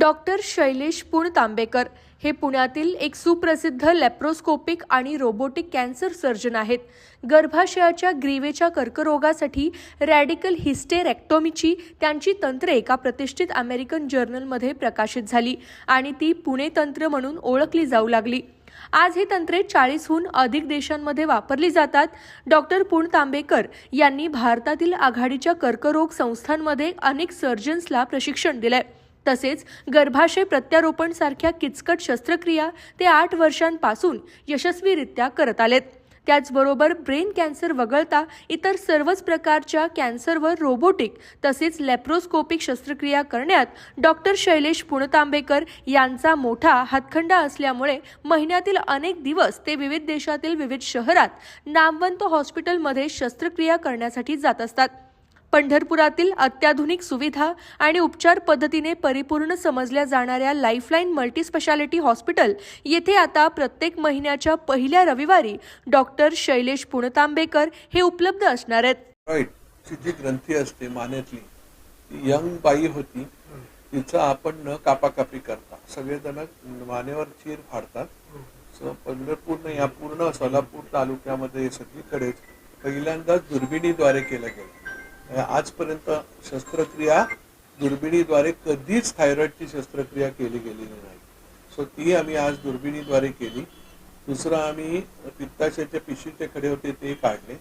Doctor Shailesh पुण तांबेकर हे पुण्यातील एक सुप्रसिद्ध लॅप्रोस्कोपिक आणि रोबोटिक कॅन्सर सर्जन आहेत. गर्भाशयाच्या ग्रीवेच्या कर्करोगासाठी रॅडिकल हिस्टेरेक्टॉमीची त्यांची तंत्रे एका प्रतिष्ठित अमेरिकन जर्नलमध्ये प्रकाशित झाली आणि ती पुणे तंत्र म्हणून ओळखली जाऊ लागली. आज ही तंत्रे चाळीसहून अधिक देशांमध्ये वापरली जातात. डॉक्टर पुण तांबेकर यांनी भारतातील आघाडीच्या कर्करोग संस्थांमध्ये अनेक सर्जन्सला प्रशिक्षण दिलंय. तसेच गर्भाशय प्रत्यारोपण सारख्या किचकट शस्त्रक्रिया ते आठ वर्षांपासून यशस्वीरित्या करत आलेत. त्याचबरोबर ब्रेन कॅन्सर वगळता इतर सर्वच प्रकारच्या कॅन्सरवर रोबोटिक तसेच लॅप्रोस्कोपिक शस्त्रक्रिया करण्यात डॉक्टर शैलेश पुणतांबेकर यांचा मोठा हातखंडा असल्यामुळे महिन्यातील अनेक दिवस ते विविध देशातील विविध शहरात नामवंत हॉस्पिटलमध्ये शस्त्रक्रिया करण्यासाठी जात असतात. पंढरपुरातील अत्याधुनिक सुविधा आणि उपचार पद्धतीने परिपूर्ण समजल्या जाणाऱ्या लाईफलाईन मल्टीस्पेशालिटी हॉस्पिटल येथे आता प्रत्येक महिन्याच्या पहिल्या रविवारी डॉक्टर शैलेश पुणतांबेकर हे उपलब्ध असणार आहेत. राईट जी ग्रंथी असते मान्यातली ती यंग बाई होती तिचं आपण न कापाकापी करता सगळेजण मानेवर चीर फाडतात. सो पंढरपूर या पूर्ण सोलापूर तालुक्यामध्ये सगळीकडेच पहिल्यांदाच दुर्बिणीद्वारे केलं गेलं. आजपर्यंत शस्त्रक्रिया दुर्बिणीद्वारे कधीच थायरॉइडची शस्त्रक्रिया केली गेलेली नाही. सो ती आम्ही आज दुर्बिणीद्वारे केली. दुसरं आम्ही पित्ताशयाच्या पिशवीचे खडे होते ते काढले.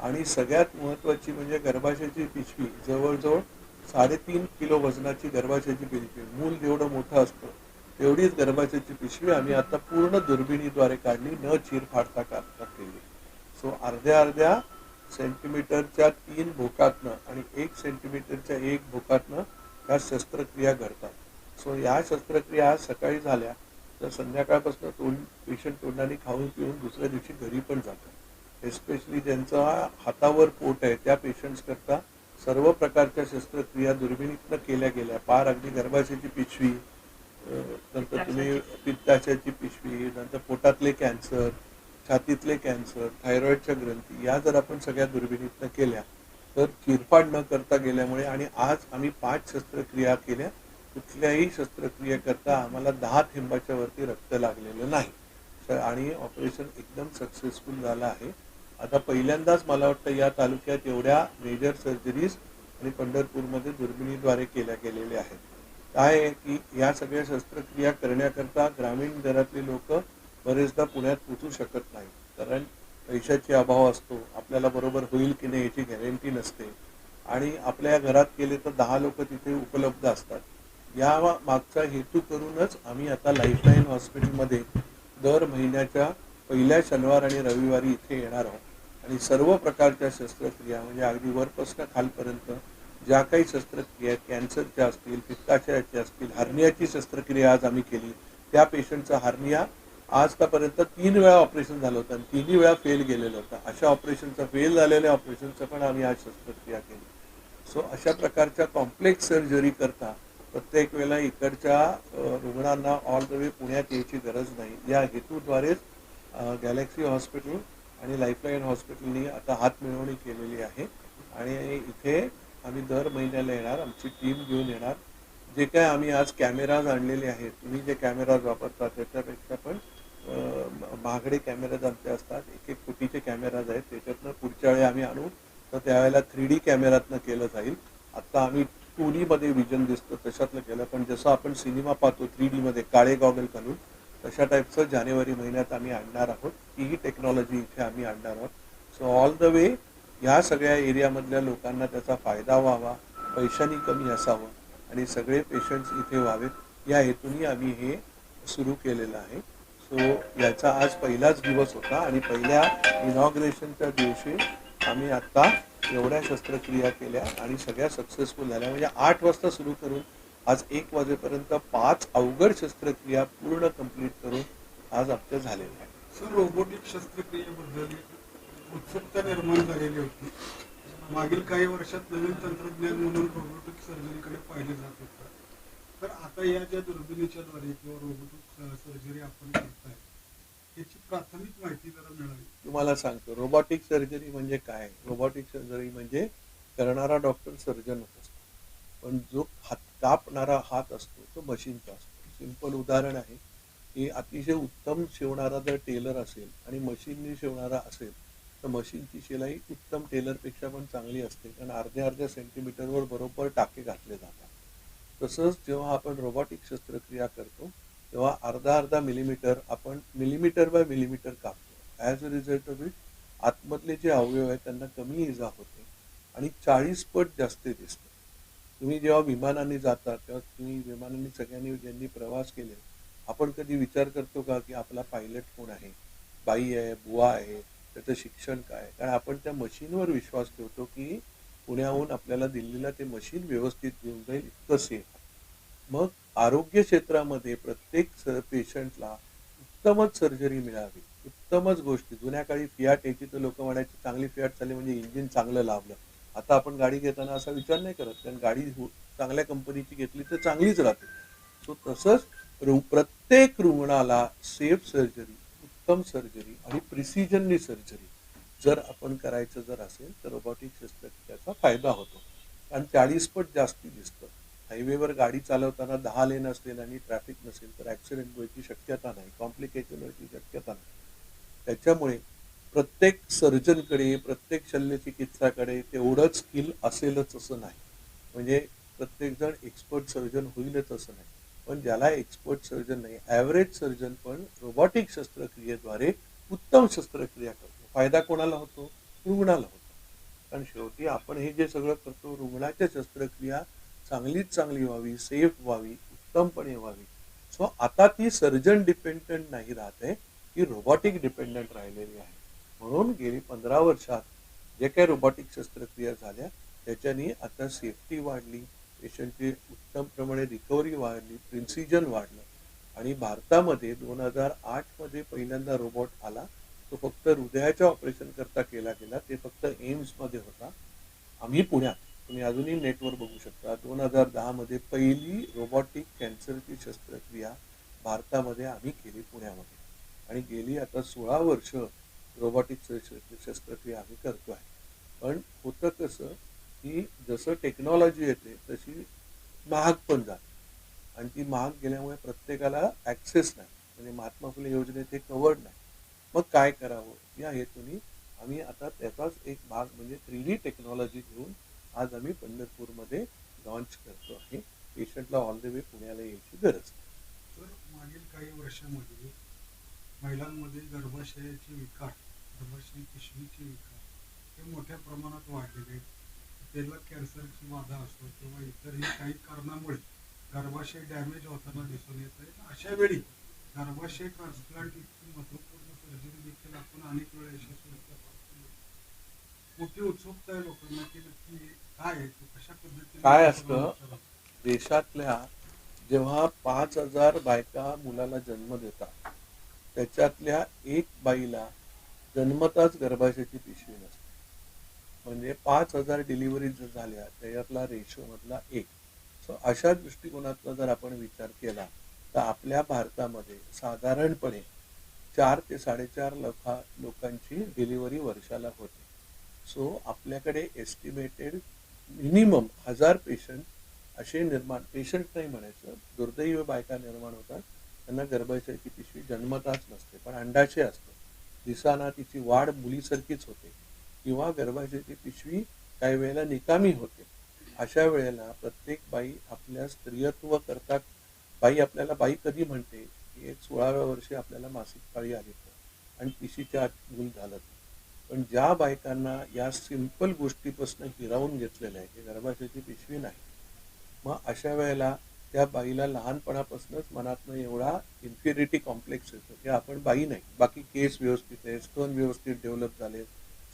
आणि सगळ्यात महत्वाची म्हणजे गर्भाशयाची पिशवी जवळजवळ साडेतीन किलो वजनाची गर्भाशयाची पिशवी मूल जेवढं मोठं असतं तेवढीच गर्भाशयाची पिशवी आम्ही आता पूर्ण दुर्बिणीद्वारे काढली न चीर फाडता काढता केली. सो अर्ध्या अर्ध्या सेंटीमीटरच्या तीन भोकातनं आणि एक सेंटीमीटरच्या एक भोकातनं ह्या शस्त्रक्रिया घडतात. सो या शस्त्रक्रिया आज सकाळी झाल्या तर संध्याकाळपासून तोंड पेशंट तोंडाने खाऊन पिऊन दुसऱ्या दिवशी घरी पण जातात. एस्पेशली ज्यांचा हातावर पोट आहे त्या पेशंट्स करता सर्व प्रकारच्या शस्त्रक्रिया दुर्बिणीतनं केल्या गेल्या. पार अगदी गर्भाशयाची पिशवी नंतर तुम्ही पित्ताशयाची पिशवी नंतर पोटातले कॅन्सर छातीतले कॅन्सर थायरॉईडच्या ग्रंथी या जर आपण सगळ्या दुर्बिणीतनं केल्या तर चिरफाड न करता गेल्यामुळे आणि आज आम्ही पाच शस्त्रक्रिया केल्या कुठल्याही शस्त्रक्रियेकरता आम्हाला दहा थेंबाच्या वरती रक्त लागलेलं नाही. तर आणि ऑपरेशन एकदम सक्सेसफुल झालं आहे. आता पहिल्यांदाच मला वाटतं या तालुक्यात एवढ्या मेजर सर्जरीज आणि पंढरपूरमध्ये दुर्बिणीद्वारे केल्या गेलेल्या आहेत. काय आहे की या सगळ्या शस्त्रक्रिया करण्याकरता ग्रामीण घरातले लोक बरेचदा पुण्यात पोचू शकत नाही. कारण पैशाची अभाव असतो. आपल्याला बरोबर होईल की नाही याची गॅरंटी नसते. आणि आपल्या घरात केले तर दहा लोक तिथे उपलब्ध असतात. या मागचा हेतू करूनच आम्ही आता लाईफलाईन हॉस्पिटलमध्ये दर महिन्याच्या पहिल्या शनिवार आणि रविवारी इथे येणार आहोत. आणि सर्व प्रकारच्या शस्त्रक्रिया म्हणजे अगदी वरपासून खालपर्यंत ज्या काही शस्त्रक्रिया कॅन्सरच्या असतील पित्ताशयाच्या असतील हर्नियाची शस्त्रक्रिया आज आम्ही केली त्या पेशंटचा हार्निया आजतापर्यंत तीन वेळा ऑपरेशन झालं होतं आणि तिन्ही वेळा फेल गेलेलं होतं. अशा ऑपरेशनचं फेल झालेल्या ऑपरेशनचं पण आम्ही आज शस्त्रक्रिया केली. सो अशा प्रकारच्या कॉम्प्लेक्स सर्जरी करता प्रत्येक वेळेला इकडच्या रुग्णांना ऑल द वे पुण्यात यायची गरज नाही. या हेतूद्वारेच गॅलेक्सी हॉस्पिटल आणि लाईफलाईन हॉस्पिटलनी आता हात मिळवणी केलेली आहे. आणि इथे आम्ही दर महिन्याला येणार आमची टीम घेऊन येणार. जे काय आम्ही आज कॅमेराज आणलेले आहेत तुम्ही जे कॅमेराज वापरता त्याच्यापेक्षा पण महागडे कॅमेराज आमचे असतात एक एक कोटीचे कॅमेराज आहेत त्याच्यातनं पुढच्या वेळी आम्ही आणू. तर त्यावेळेला थ्री डी कॅमेरातनं केलं जाईल. आता आम्ही टू मध्ये विजन दिसतं तशातलं केलं. पण जसं आपण सिनेमा पाहतो थ्री डी मध्ये काळे गॉगल घालून तशा टाईपचं जानेवारी महिन्यात आम्ही आणणार आहोत. तीही टेक्नॉलॉजी इथे आम्ही आणणार आहोत. सो ऑल द वे ह्या सगळ्या एरियामधल्या लोकांना त्याचा फायदा व्हावा पैशानी कमी असावं आणि सगळे पेशंट्स इथे व्हावेत. या हेतूनही आम्ही हे सुरू केलेलं आहे. सो याचा आज पहिलाच दिवस होता आणि पहिल्या इनॉग्रेशनच्या दिवशी आम्ही आता एवढ्या शस्त्रक्रिया केल्या आणि सगळ्या सक्सेसफुल झाल्या. म्हणजे आठ वाजता सुरू करून आज एक वाजेपर्यंत पाच अवघड शस्त्रक्रिया पूर्ण कंप्लीट करून आज आमच्या झालेल्या आहेत. सर रोबोटिक शस्त्रक्रियेबद्दल उत्सुकता निर्माण झालेली होती. मागील काही वर्षात नवीन तंत्रज्ञान म्हणून रोबोटिक सर्जरीकडे पाहिले जात होतं. तर आता या ज्या दुर्बिणीच्या द्वारे किंवा रोबोटिक सर्जरी आपण करताय याची प्राथमिक माहिती जरा मिळावी. तुम्हाला सांगतो रोबोटिक सर्जरी म्हणजे काय? रोबोटिक सर्जरी म्हणजे करणारा डॉक्टर सर्जन होत असतो. पण जो हात कापणारा हात असतो तो मशीनचा असतो. सिंपल उदाहरण आहे की अतिशय उत्तम शिवणारा जर टेलर असेल आणि मशीननी शिवणारा असेल तर मशीनची शिलाई उत्तम टेलरपेक्षा पण चांगली असते. कारण अर्ध्या अर्ध्या सेंटीमीटरवर बरोबर टाके घातले जातात. तसंच जेव्हा आपण रोबॉटिक शस्त्रक्रिया करतो तेव्हा अर्धा अर्धा मिलीमीटर आपण मिलीमीटर बाय मिलीमीटर कापतो. As a result of it आतमधले जे अवयव आहेत त्यांना कमी इजा होते आणि चाळीस पट जास्त दिसते. तुम्ही जेव्हा विमानाने जाता तेव्हा तुम्ही विमानाने सगळ्यांनी ज्यांनी प्रवास केले आपण कधी विचार करतो का की आपला पायलट कोण आहे? बाई आहे बुवा आहे त्याचं शिक्षण काय? कारण आपण त्या मशीनवर विश्वास ठेवतो की पुण्याहून आपल्याला दिल्लीला ते मशीन व्यवस्थित घेऊन जाईल इतकं सेफ मग आरोग्य क्षेत्रामध्ये प्रत्येक पेशंटला उत्तमच सर्जरी मिळावी उत्तमच गोष्टी. जुन्या काळी फियाट यायची तर लोक म्हणायची चांगली फियाट चालली म्हणजे इंजिन चांगलं लाभलं. आता आपण गाडी घेताना असा विचार नाही करत कारण गाडी हो, चांगल्या कंपनीची घेतली तर चांगलीच राहते. सो तसंच रु- प्रत्येक रुग्णाला सेफ सर्जरी उत्तम सर्जरी आणि प्रिसिजननी सर्जरी जर आपण करायचं जर असेल तर रोबोटिक शस्त्रक्रियाचा फायदा होतो. कारण चाळीस पट जास्ती दिसतं. हायवेवर गाडी चालवताना दहा लेन असेल आणि ट्रॅफिक नसेल तर ॲक्सिडेंट व्हायची शक्यता नाही कॉम्प्लिकेशन व्हायची शक्यता नाही. त्याच्यामुळे प्रत्येक सर्जनकडे प्रत्येक शल्यचिकित्साकडे तेवढंच स्किल असेलच असं नाही. म्हणजे प्रत्येकजण एक्सपर्ट सर्जन होईलच असं नाही. पण ज्याला एक्सपर्ट सर्जन नाही ॲव्हरेज सर्जन पण रोबोटिक शस्त्रक्रियेद्वारे उत्तम शस्त्रक्रिया करतो. फायदा कोणाला होतो? रुग्णाला होतो. कारण शेवटी आपण हे जे सगळं करतो रुग्णाच्या शस्त्रक्रिया चांगलीच चांगली व्हावी सेफ व्हावी उत्तमपणे व्हावी. सो आता ती सर्जन डिपेंडंट नाही राहत आहे ती रोबोटिक डिपेंडंट राहिलेली आहे. म्हणून गेली पंधरा वर्षात जे काही रोबोटिक शस्त्रक्रिया झाल्या त्याच्यानी आता सेफ्टी वाढली पेशंटची उत्तम प्रमाणे रिकव्हरी वाढली प्रिन्सिजन वाढलं. आणि भारतामध्ये दोन हजार आठमध्ये पहिल्यांदा रोबोट आला तो फक्त हृदयाच्या ऑपरेशन करता केला गेला ते फक्त एम्समध्ये होता. आम्ही पुण्यात तुम्ही अजूनही नेटवर बघू शकता. दोन हजार दहामध्ये पहिली रोबोटिक कॅन्सरची शस्त्रक्रिया भारतामध्ये आम्ही केली पुण्यामध्ये. आणि गेली आता सोळा वर्ष रोबोटिक शस्त्रक्रिया आम्ही करतो आहे पण होतं कसं की जसं टेक्नॉलॉजी येते तशी महाग पण जाते. आणि ती महाग गेल्यामुळे प्रत्येकाला ॲक्सेस नाही. म्हणजे महात्मा फुले योजनेत हे कवर्ड नाही. मग काय करावं? या हेतूने आम्ही आता त्याचाच एक भाग म्हणजे थ्री डी टेक्नॉलॉजी घेऊन आज आम्ही पंढरपूरमध्ये लॉन्च करतो आहे. पेशंटला ऑल द वे पुण्याला यायची गरज सर तर मागील काही वर्षामध्ये महिलांमध्ये गर्भाशयाचे विकार गर्भाशय पिशवीचे विकार हे मोठ्या प्रमाणात वाढलेले आहेत. त्याला कॅन्सरची बाधा असो किंवा इतरही काही कारणामुळे गर्भाशय डॅमेज होताना दिसून येत आहे. अशा वेळी गर्भाशय ट्रान्सप्लांट इतकी महत्त्व सर्जरी देखील आपण अनेक वेळा पाहतो. मोठी उत्सुकता आहे लोकांना की नक्की काय आहे कशा पद्धतीने काय असतं? देशातल्या जेव्हा पाच हजार बायका मुलाला जन्म देतात त्याच्यातल्या एक बाईला जन्मताच गर्भाशयाची पिशवी नसते म्हणजे पाच हजार डिलिव्हरी जर झाल्या त्याच्यातला रेशो मधला एक सो अशा दृष्टिकोनातला जर आपण विचार केला तर आपल्या भारतामध्ये साधारणपणे चार ते साडेचार लोका लोकांची डिलिव्हरी वर्षाला होते. सो आपल्याकडे एस्टिमेटेड मिनिमम हजार पेशंट असे निर्माण पेशंट नाही म्हणायचं दुर्दैवी बायका निर्माण होतात. त्यांना गर्भाशयाची पिशवी जन्मताच नसते पण अंडाशय असतं. दिसाना तिची वाढ मुलीसारखीच होते. किंवा गर्भाशयाची पिशवी काही वेळेला निकामी होते. अशा वेळेला प्रत्येक बाई आपल्या स्त्रियत्व करता बाई आपल्याला बाई कधी म्हणते? की एक सोळाव्या वर्षी आपल्याला मासिक पाळी आली तर आणि पिशीच्या आत मूल झालं. पण ज्या बायकांना या सिंपल गोष्टीपासून हिरावून घेतलेलं आहे की गर्भाशयाची पिशवी नाही मग अशा वेळेला त्या बाईला लहानपणापासूनच मनातनं एवढा इन्फिरिटी कॉम्प्लेक्स येतो की आपण बाई नाही. बाकी केस व्यवस्थित आहे स्तन व्यवस्थित डेव्हलप झाले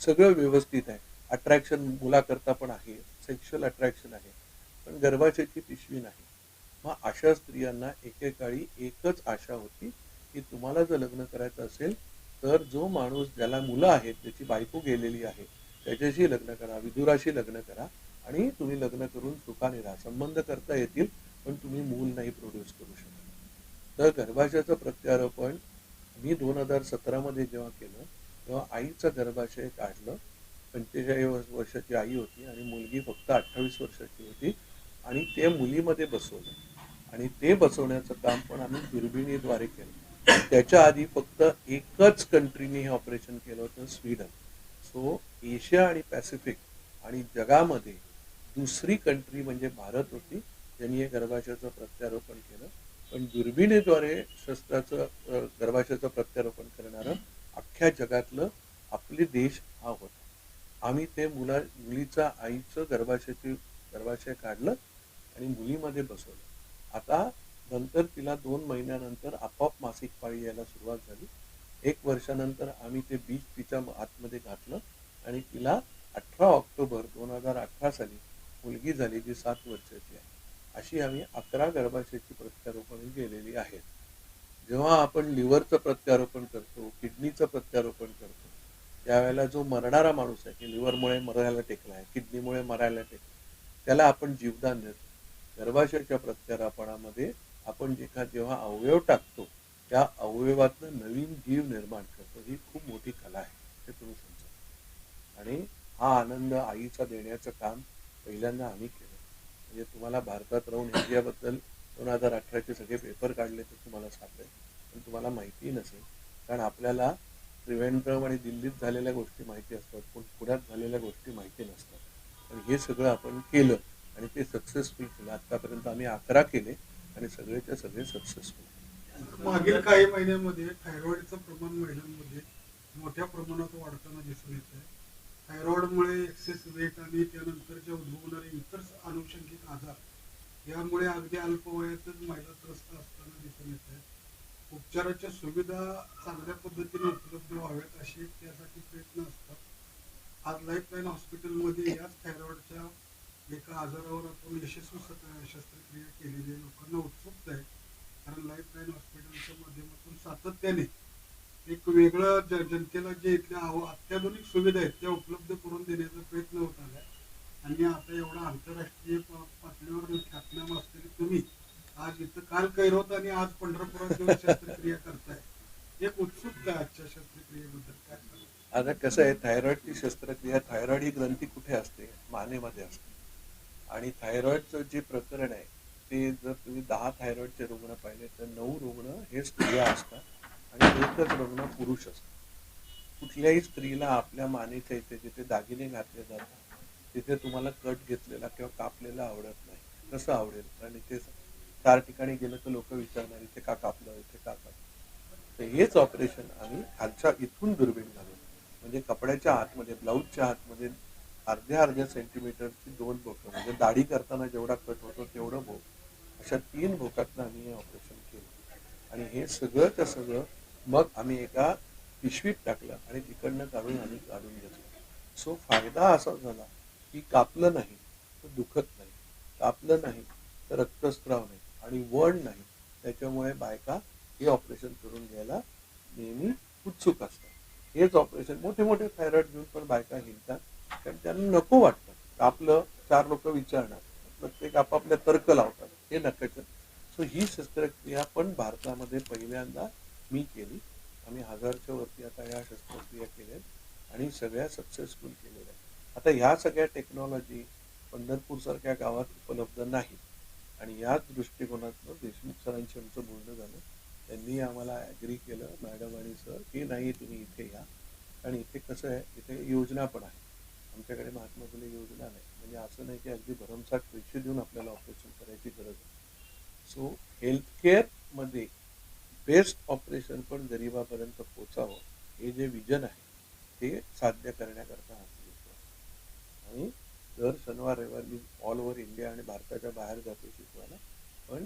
सगळं व्यवस्थित आहे. अट्रॅक्शन मुलाकरता पण आहे सेक्शुअल अट्रॅक्शन आहे. पण गर्भाशयाची पिशवी नाही. मग अशा स्त्रियांना एकेकाळी एकच आशा होती की तुम्हाला जर लग्न करायचं असेल तर जो माणूस ज्याला मुलं आहेत त्याची बायको गेलेली आहे त्याच्याशी लग्न करा विदुराशी लग्न करा आणि तुम्ही लग्न करून सुखाने राहा. संबंध करता येतील पण तुम्ही मूल नाही प्रोड्यूस करू शकत. तर गर्भाशयाचं प्रत्यारोपण मी दोन हजार सतरामध्ये जेव्हा केलं तेव्हा आईचं गर्भाशय काढलं. पंचेचाळीस वर्षाची आई होती आणि मुलगी फक्त अठ्ठावीस वर्षाची होती आणि ते मुलीमध्ये बसवलं. आणि ते बसवण्याचं काम पण आम्ही दुर्बिणीद्वारे केलं. त्याच्या आधी फक्त एकच कंट्रीने हे ऑपरेशन केलं होतं स्वीडन सो एशिया आणि पॅसिफिक आणि जगामध्ये दुसरी कंट्री म्हणजे भारत होती ज्यांनी हे गर्भाशयाचं प्रत्यारोपण केलं. पण दुर्बिणीद्वारे शस्त्राचं गर्भाशयाचं प्रत्यारोपण करणारं अख्ख्या जगातलं आपले देश हा होता. आम्ही ते मुला मुलीचा आईचं गर्भाशयाची गर्भाशय काढलं आणि मुलीमध्ये बसवलं. आता नंतर तिला दोन महिन्यानंतर आपोआप मासिक पाळी यायला सुरुवात झाली. एक वर्षानंतर आम्ही ते बीज तिच्या आतमध्ये घातलं आणि तिला अठरा ऑक्टोबर दोन हजार अठरा साली मुलगी झाली जी सात वर्षाची आहे. अशी आम्ही अकरा गर्भाशयाची प्रत्यारोपण केलेली आहेत जेव्हा आपण लिव्हरचं प्रत्यारोपण करतो किडनीचं प्रत्यारोपण करतो त्यावेळेला जो मरणारा माणूस आहे की लिव्हरमुळे मरायला टेकला आहे किडनीमुळे मरायला टेकला त्याला आपण जीवदान देतो. गर्भाशयाच्या प्रत्यारोपणामध्ये आपण जेव्हा जेव्हा अवयव टाकतो त्या अवयवातनं नवीन जीव निर्माण करतो. ही खूप मोठी कला आहे हे तुम्ही समजा. आणि हा आनंद आईचा देण्याचं काम पहिल्यांदा आम्ही केलं. म्हणजे तुम्हाला भारतात राहून इंडियाबद्दल दोन हजार अठराचे सगळे पेपर काढले तर तुम्हाला सापडेल पण तुम्हाला माहिती नसेल. कारण आपल्याला त्रिवेंद्रम आणि दिल्लीत झालेल्या गोष्टी माहिती असतात पण पुण्यात झालेल्या गोष्टी माहिती नसतात. पण हे सगळं आपण केलं. आणि ते सक्सेसफुल केलं. आतापर्यंत आम्ही अकरा केले आणि सगळेच्या सगळे सक्सेसफुल मागील काही महिन्यामध्ये थायरॉइडचं प्रमाण महिलांमध्ये मोठ्या प्रमाणात वाढताना दिसून येत आहे. थायरॉइडमुळे एक्सेस वेट आणि त्यानंतरच्या उद्भवणारे इतर अनुषंगिक आजार यामुळे अगदी अल्प वयातच महिला त्रस्त असताना दिसून येत आहे उपचाराच्या सुविधा चांगल्या पद्धतीने उपलब्ध व्हाव्यात असे त्यासाठी प्रयत्न असतात. आज लाईफलाईन हॉस्पिटलमध्ये याच थायरॉइडच्या एका आजारावर आपण यशस्वी सत- शस्त्रक्रिया केलेली आहे. लोकांना उत्सुकता आहे. कारण लाईफलाईन हॉस्पिटलच्या माध्यमातून सातत्याने एक वेगळं ज- जनतेला जे इथल्या अत्याधुनिक सुविधा आहेत त्या उपलब्ध करून देण्याचा प्रयत्न होत आला आणि आता एवढा आंतरराष्ट्रीय पातळीवर ख्यातनाम असलेले तुम्ही आज इथं काल कैरोत आणि आज पंढरपुरात येऊन शस्त्रक्रिया करताय. एक उत्सुकता आहे आजच्या शस्त्रक्रियेबद्दल. काय आता कसं आहे थायरॉइडची शस्त्रक्रिया थायरॉइड ही ग्रंथी कुठे असते? मानेमध्ये असते. आणि थायरॉईडचं जे प्रकरण आहे ते जर तुम्ही दहा थायरॉईडचे रुग्ण पाहिले तर नऊ रुग्ण हे स्त्रिया असतात आणि एकच रुग्ण पुरुष असतात. कुठल्याही स्त्रीला आपल्या मानेच्या इथे जिथे दागिने घातले जातात तिथे तुम्हाला कट घेतलेला किंवा कापलेला आवडत नाही. कसं आवडेल? कारण इथे चार ठिकाणी गेलं तर लोक विचारणार इथे का कापलं इथे का कापलं? तर हेच ऑपरेशन आम्ही खालच्या इथून दुर्बीण झालो म्हणजे कपड्याच्या आतमध्ये ब्लाऊजच्या आतमध्ये अर्ध्या अर्ध्या सेंटीमीटरची दोन भोकं म्हणजे दाढी करताना जेवढा कट होतो तेवढं भोक अशा तीन भोकातनं आम्ही हे ऑपरेशन केलं. आणि हे सगळंच्या सगळं मग आम्ही एका पिशवीत टाकलं आणि तिकडनं काढून आम्ही काढून घेतलं. सो फायदा असा झाला की कापलं नाही तर दुखत नाही. कापलं नाही तर रक्तस्त्राव नाही आणि वण नाही. त्याच्यामुळे बायका हे ऑपरेशन करून घ्यायला नेहमी उत्सुक असतात. हेच ऑपरेशन मोठे मोठे थायरॉइड घेऊन पण बायका हिंडतात कारण त्यांना नको वाटतं. आपलं चार लोक विचारणार. प्रत्येक आपापल्या तर्क लावतात. हे नकायचं सो ही शस्त्रक्रिया पण भारतामध्ये पहिल्यांदा मी केली. आम्ही हजारच्या वरती आता या शस्त्रक्रिया केल्या आणि सगळ्या सक्सेसफुल केलेल्या आहेत. आता ह्या सगळ्या टेक्नॉलॉजी पंढरपूर सारख्या गावात उपलब्ध नाहीत. आणि याच दृष्टिकोनातनं देशमुख सरांशी आमचं बोलणं झालं. त्यांनी आम्हाला ॲग्री केलं मॅडम आणि सर की नाही तुम्ही इथे या. आणि इथे कसं आहे? इथे योजना पण आहे. आमच्याकडे महात्मा फुले योजना नाही म्हणजे असं नाही की अगदी भरमसाठ पैसे देऊन आपल्याला ऑपरेशन करायची गरज आहे सो हेल्थकेअरमध्ये बेस्ट ऑपरेशन पण गरिबापर्यंत पोचावं हे जे विजन आहे ते साध्य करण्याकरता हा आणि दर शनिवार रविवार मी ऑल ओव्हर इंडिया आणि भारताच्या बाहेर जातो शिकवायला. पण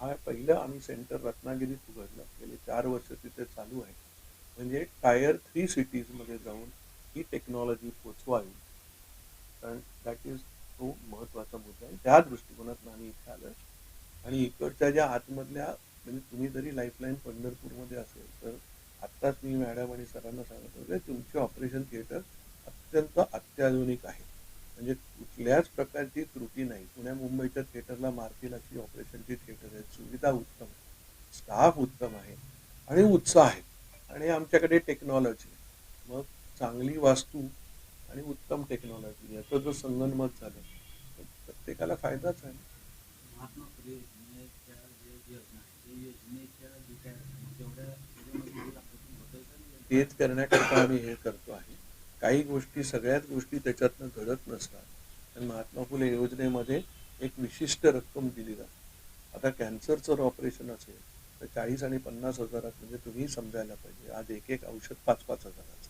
हा पहिलं आम्ही सेंटर रत्नागिरीत उघडलं. गेले चार वर्ष तिथे चालू आहे. म्हणजे टायर थ्री सिटीजमध्ये जाऊन ही टेक्नॉलॉजी पोचवावी. कारण दॅट इज तो महत्त्वाचा मुद्दा आहे. त्या दृष्टिकोनातून आम्ही इथे आलो आणि इकडच्या ज्या आतमधल्या म्हणजे तुम्ही जरी लाईफलाईन पंढरपूरमध्ये असेल तर आत्ताच मी मॅडम आणि सरांना सांगत होते तुमचे ऑपरेशन थिएटर अत्यंत अत्याधुनिक आहे. म्हणजे कुठल्याच प्रकारची त्रुटी नाही. पुण्या मुंबईच्या थिएटरला मारतील अशी ऑपरेशनची थिएटर आहेत सुविधा उत्तम आहे. स्टाफ उत्तम आहे. आणि उत्साह आहे. आणि आमच्याकडे टेक्नॉलॉजी मग चांगली वास्तू आणि उत्तम टेक्नॉलॉजी याचं जर संगनमत झालं प्रत्येकाला फायदाच आहे. महात्मा फुले योजनेच्या जे योजना आहे, योजनेच्या जे काय? तेच करण्याकरता आम्ही हे करतो आहे. काही गोष्टी सगळ्याच गोष्टी त्याच्यातनं घडत नसतात. आणि महात्मा फुले योजनेमध्ये एक विशिष्ट रक्कम दिली जाते. आता कॅन्सरचं जर ऑपरेशन असेल तर चाळीस आणि पन्नास हजारात म्हणजे तुम्ही समजायला पाहिजे. आज एक एक औषध पाच पाच हजाराचं.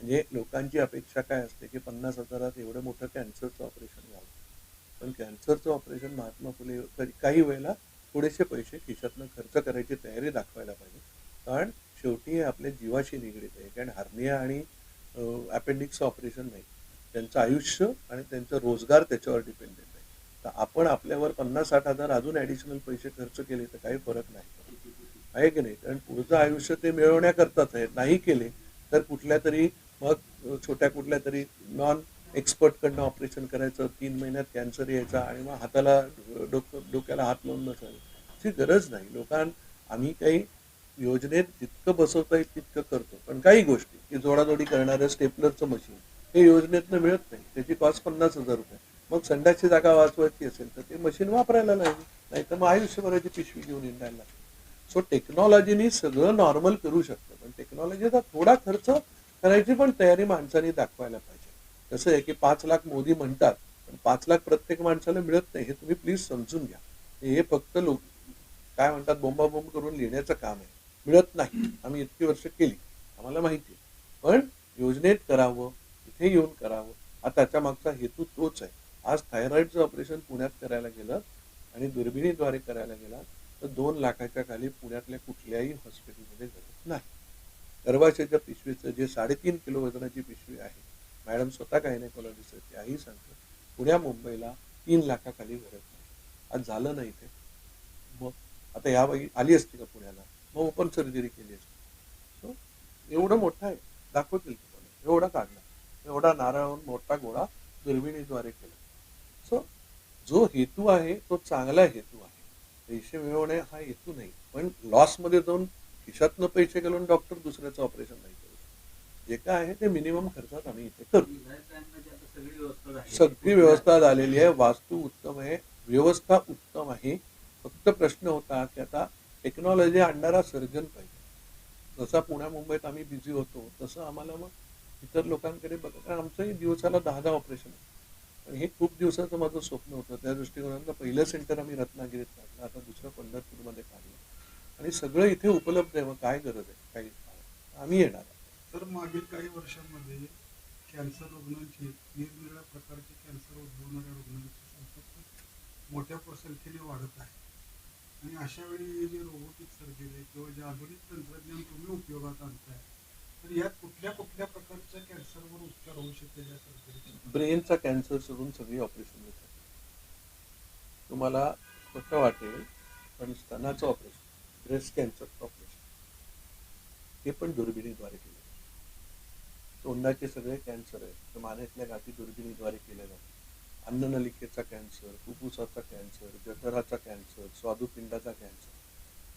म्हणजे लोकांची अपेक्षा काय असते की पन्नास हजारात एवढं मोठं कॅन्सरचं ऑपरेशन व्हावं पण कॅन्सरचं ऑपरेशन महात्मा फुले कधी- काही वेळेला थोडेसे पैसे खिशातनं खर्च करायची तयारी दाखवायला पाहिजे. कारण शेवटी हे आपल्या जीवाशी निगडीत आहे. कारण हार्निया आणि अपेंडिक्सचं ऑपरेशन नाही. त्यांचं आयुष्य आणि त्यांचा रोजगार त्याच्यावर डिपेंडेंट आहे. तर आपण आपल्यावर पन्नास साठ हजार अजून ॲडिशनल पैसे खर्च केले तर काही फरक नाही. आहे की नाही? कारण पुढचं आयुष्य ते मिळवण्याकरताच आहे. नाही केले तर कुठल्या तरी मग छोट्या कुठल्या तरी नॉन एक्सपर्टकडनं ऑपरेशन करायचं तीन महिन्यात कॅन्सर यायचा आणि मग हाताला डोकं डोक्याला हात लावून बसायचं. ची गरज नाही. लोकां आम्ही काही योजनेत जितकं बसवता येईल तितकं करतो. पण काही गोष्टी की जोडाजोडी करणारं स्टेपलरचं मशीन हे योजनेतनं मिळत नाही. त्याची कॉस्ट पन्नास हजार रुपये. मग संडासची जागा वाचवायची असेल तर ते मशीन वापरायला लागेल. नाही तर मग आयुष्यभराची पिशवी घेऊन येणार लागते सो टेक्नॉलॉजीनी सगळं नॉर्मल करू शकतं. पण टेक्नॉलॉजीचा थोडा खर्च करायची पण तयारी माणसाने दाखवायला पाहिजे. कसं आहे की पाच लाख मोदी म्हणतात पण पाच लाख प्रत्येक माणसाला मिळत नाही हे तुम्ही प्लीज समजून घ्या. हे फक्त लोक काय म्हणतात बोंबाबोंब करून लिहिण्याचं काम आहे. मिळत नाही. आम्ही इतकी वर्ष केली. आम्हाला माहिती आहे. पण योजनेत करावं इथे येऊन करावं हा त्याच्या मागचा हेतू तोच आहे. आज थायरॉईडचं ऑपरेशन पुण्यात करायला गेलं आणि दुर्बिणीद्वारे करायला गेला तर दोन लाखाच्या खाली पुण्यातल्या कुठल्याही हॉस्पिटलमध्ये गरज नाही. गर्भाशयाच्या पिशवीचं जे साडेतीन किलो वजनाची पिशवी आहे मॅडम स्वतः गायनेकॉलॉजिस्ट आहेत त्याही सांगतात पुण्या मुंबईला तीन लाखाखाली भरत नाही. आज झालं नाही ते. मग आता या बाई आली असती का पुण्याला? मग ओपन सर्जरी केली असती. सो एवढं मोठं आहे. दाखवतील तुम्हाला. एवढा काढला. एवढा नारळ मोठा गोळा दुर्बिणीद्वारे केला. सो जो हेतू आहे तो चांगला हेतू आहे. पैसे मिळवणे हा हेतू नाही. पण लॉसमध्ये जाऊन खिशातनं पैसे घालून डॉक्टर दुसऱ्याचं ऑपरेशन नाही करू. जे काय आहे ते मिनिमम खर्चात आम्ही इथे आता सगळी व्यवस्था झाली सगळी व्यवस्था झालेली आहे. वास्तू उत्तम आहे. व्यवस्था उत्तम आहे. फक्त प्रश्न होता की आता टेक्नॉलॉजी आणणारा सर्जन पाहिजे. जसा पुण्या मुंबईत आम्ही बिझी होतो तसं आम्हाला मग इतर लोकांकडे बघा. कारण आमचंही दिवसाला दहा दहा ऑपरेशन पण हे खूप दिवसाचं माझं स्वप्न होतं. त्या दृष्टिकोनातनं पहिलं सेंटर आम्ही रत्नागिरीत काढलं. आता दुसरं पंढरपूरमध्ये काढलं. आणि सगळं इथे उपलब्ध आहे मग काय गरज आहे? काही आम्ही येणार. तर मागील काही वर्षांमध्ये कॅन्सर रुग्णांची निरनिराळ्या प्रकारचे कॅन्सर उद्भवणाऱ्या रुग्णांची संख्या मोठ्या संख्येने वाढत आहे. आणि अशा वेळी हे जे रोबोटिक सर्जरी आहे किंवा जे आधुनिक तंत्रज्ञान तुम्ही उपयोगात आणताय तर यात कुठल्या कुठल्या प्रकारच्या कॅन्सरवर उपचार होऊ शकेल या सर्जरीचा? ब्रेनचा कॅन्सर सोडून सगळी ऑपरेशन होतात. तुम्हाला खोटं वाटेल पण स्तनाचं ऑपरेशन. ब्रेस्ट कॅन्सरचं ऑपरेशन हे पण दुर्बिणीद्वारे केलं तोंडाचे सगळे कॅन्सर आहेत. तर मानेतल्या गाठी दुर्बिणीद्वारे केल्या जातात अन्ननलिकेचा कॅन्सर फुफ्फुसाचा कॅन्सर जठराचा कॅन्सर स्वादुपिंडाचा कॅन्सर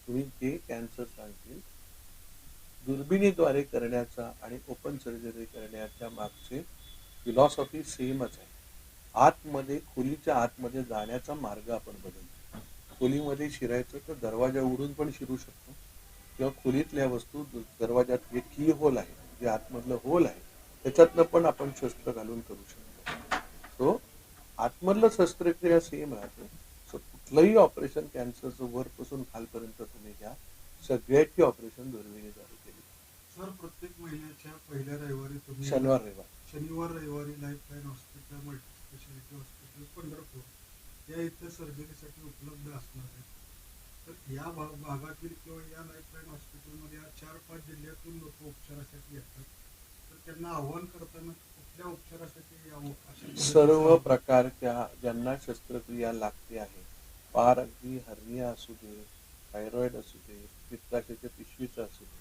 तुम्ही जे कॅन्सर सांगतील दुर्बिणीद्वारे करण्याचा आणि ओपन सर्जरी करण्याच्या मागचे फिलॉसॉफी सेमच आहे. आतमध्ये खोलीच्या आतमध्ये जाण्याचा मार्ग आपण बदलतो. खोलीमध्ये शिरायचं तर दरवाजा उघडून पण शिरू शकतो. किंवा खोलीतल्या वस्तू दरवाजात जे की होल आहे जे आतमधलं होल आहे त्याच्यातनं पण आपण शस्त्र घालून करू शकतो. सो आतमधलं शस्त्रक्रिया सेम राहते. सो कुठलंही ऑपरेशन कॅन्सरचं वरपासून खालपर्यंत तुम्ही घ्या. सगळ्याची ऑपरेशन दुर्बिणीद्वारे केली. सर प्रत्येक महिन्याच्या पहिल्या रविवारी तुम्ही शनिवार रविवार. शनिवार रविवारी Lifeline hospital multi speciality hospital Pandharpur. या इथं सर्जरीसाठी उपलब्ध असणार आहे तर या भा- भागातील किंवा या लाईफलाईन हॉस्पिटलमध्ये या चार पाच जिल्ह्यातून लोक उपचारासाठी येतात तर त्यांना आव्हान करताना कुठल्या उपचारासाठी यावं अशा सर्व. प्रकारच्या ज्यांना शस्त्रक्रिया लागते आहे पार अगदी हर्निया असू दे थायरॉइड असू दे पित्ताशयाच्या पिशवीचं असू दे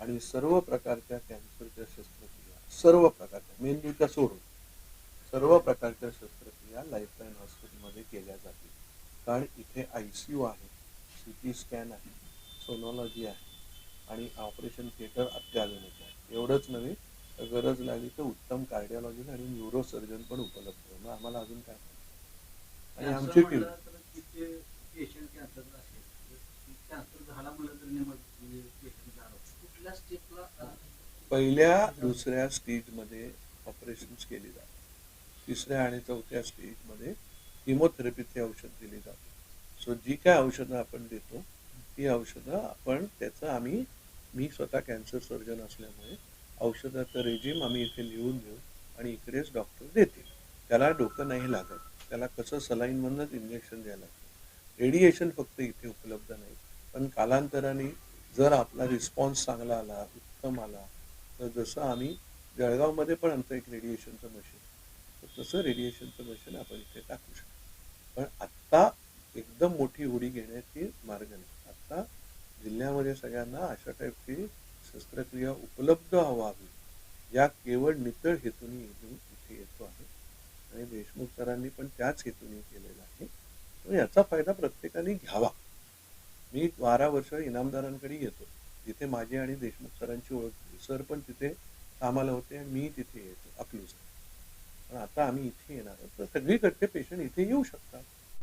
आणि सर्व प्रकारच्या कॅन्सरच्या शस्त्रक्रिया सर्व प्रकारच्या मेंदूच्या सोडून सर्व प्रकारच्या शस्त्रक्रिया लाईफलाईन हॉस्पिटलमध्ये केल्या जातील. कारण इथे आय सी यू आहे सी टी स्कॅन आहे सोनॉलॉजी आहे आणि ऑपरेशन थिएटर अत्याधुनिक आहे. एवढंच नव्हे तर गरज लागली तर उत्तम कार्डिओलॉजी आणि न्यूरो सर्जन पण उपलब्ध आहे. मग आम्हाला अजून काय आणि आमची टीम म्हणजे पहिल्या दुसऱ्या स्टेजमध्ये ऑपरेशन्स केली जातात. तिसऱ्या आणि चौथ्या स्टेजमध्ये किमोथेरपीचे औषध दिले जाते. सो जी काय औषधं आपण देतो ती औषधं आपण त्याचं आम्ही मी स्वतः कॅन्सर सर्जन असल्यामुळे औषधाचं रेजिम आम्ही इथे लिहून घेऊ आणि इकडेच डॉक्टर देतील. त्याला डोकं नाही लागत. त्याला कसं सलाईनमधनंच इंजेक्शन द्यायला लागतं. रेडिएशन फक्त इथे उपलब्ध नाही. पण कालांतराने जर आपला रिस्पॉन्स चांगला आला उत्तम आला तर जसं आम्ही जळगावमध्ये पण आमचं एक रेडिएशनचं मशीन तर तसं रेडिएशनचं मशीन आपण इथे टाकू शकतो. पण आत्ता एकदम मोठी उडी घेण्याची मार्ग नाही. आत्ता जिल्ह्यामध्ये सगळ्यांना अशा टाईपची शस्त्रक्रिया उपलब्ध व्हावी. या केवळ नितळ हेतूने मी इथे येतो आहे. आणि देशमुख सरांनी पण त्याच हेतूने केलेला आहे. पण याचा फायदा प्रत्येकाने घ्यावा. मी बारा वर्ष इनामदारांकडे येतो. तिथे माझी आणि देशमुख सरांची ओळख सर पण तिथे कामाला होते. मी तिथे येतो. अकलूज. आता आम्ही इथे येणार आहोत. तर सगळीकडचे पेशंट इथे येऊ शकतात.